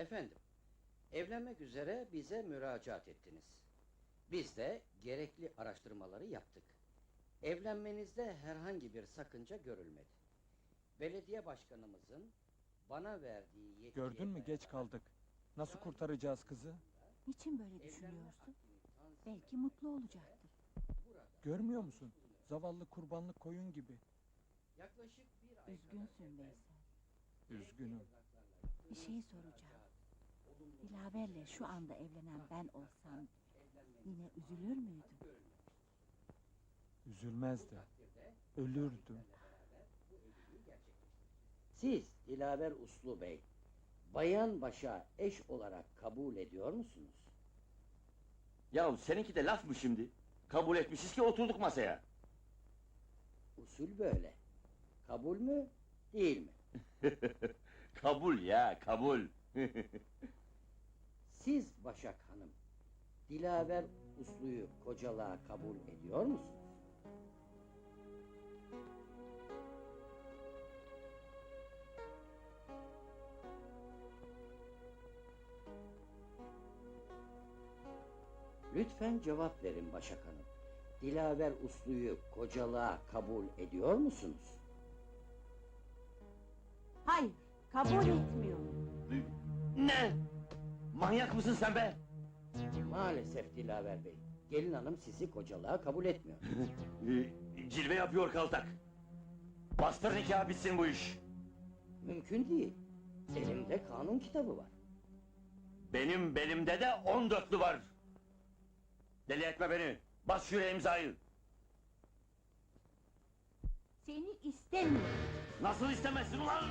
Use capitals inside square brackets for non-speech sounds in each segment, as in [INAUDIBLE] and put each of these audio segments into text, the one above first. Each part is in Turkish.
Efendim, evlenmek üzere bize müracaat ettiniz. Biz de gerekli araştırmaları yaptık. Evlenmenizde herhangi bir sakınca görülmedi. Belediye başkanımızın bana verdiği yetkiye Gördün mü geç kaldık. Nasıl kurtaracağız kızı? Niçin böyle düşünüyorsun? Belki mutlu olacaktır. Görmüyor musun? Zavallı kurbanlık koyun gibi. yaklaşık bir ay Üzgünsün Veysel. Üzgünüm. Bir şey soracağım. Dilaver'le şu anda evlenen ben olsam yine üzülür müydün? Üzülmezdi. Ölürdüm. Siz Dilaver Uslu Bey, bayan başa eş olarak kabul ediyor musunuz? Ya seninki de laf mı şimdi? Kabul etmişiz ki oturduk masaya. Usul böyle. Kabul mü, değil mi? [LAUGHS] kabul ya, kabul. [LAUGHS] Siz Başak Hanım, Dilaver Uslu'yu kocalığa kabul ediyor musunuz? Lütfen cevap verin Başak Hanım. Dilaver Uslu'yu kocalığa kabul ediyor musunuz? Hayır, kabul etmiyorum. ne? Manyak mısın sen be? Maalesef Dilaver Bey, gelin hanım sizi kocalığa kabul etmiyor. [LAUGHS] Cilve yapıyor kaltak. Bastır nikah bitsin bu iş. Mümkün değil. Elimde kanun kitabı var. Benim belimde de on dörtlü var. Deli etme beni. Bas şuraya imzayı. Seni istemiyorum. Nasıl istemezsin ulan?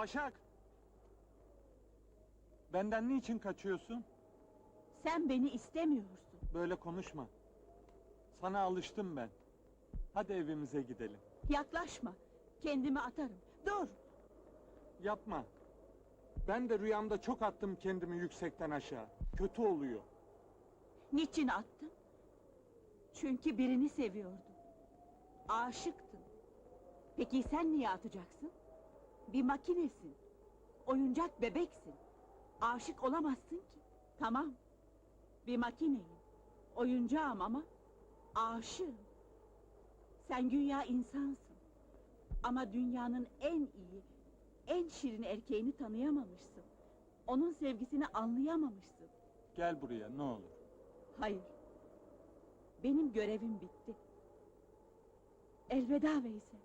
Başak! Benden niçin kaçıyorsun? Sen beni istemiyorsun. Böyle konuşma. Sana alıştım ben. Hadi evimize gidelim. Yaklaşma. Kendimi atarım. Dur. Yapma. Ben de rüyamda çok attım kendimi yüksekten aşağı. Kötü oluyor. Niçin attın? Çünkü birini seviyordum. Aşıktın. Peki sen niye atacaksın? Bir makinesin. Oyuncak bebeksin. Aşık olamazsın ki. Tamam. Bir makineyim. Oyuncağım ama aşığım. Sen güya insansın. Ama dünyanın en iyi, en şirin erkeğini tanıyamamışsın. Onun sevgisini anlayamamışsın. Gel buraya ne olur. Hayır. Benim görevim bitti. Elveda Veysel.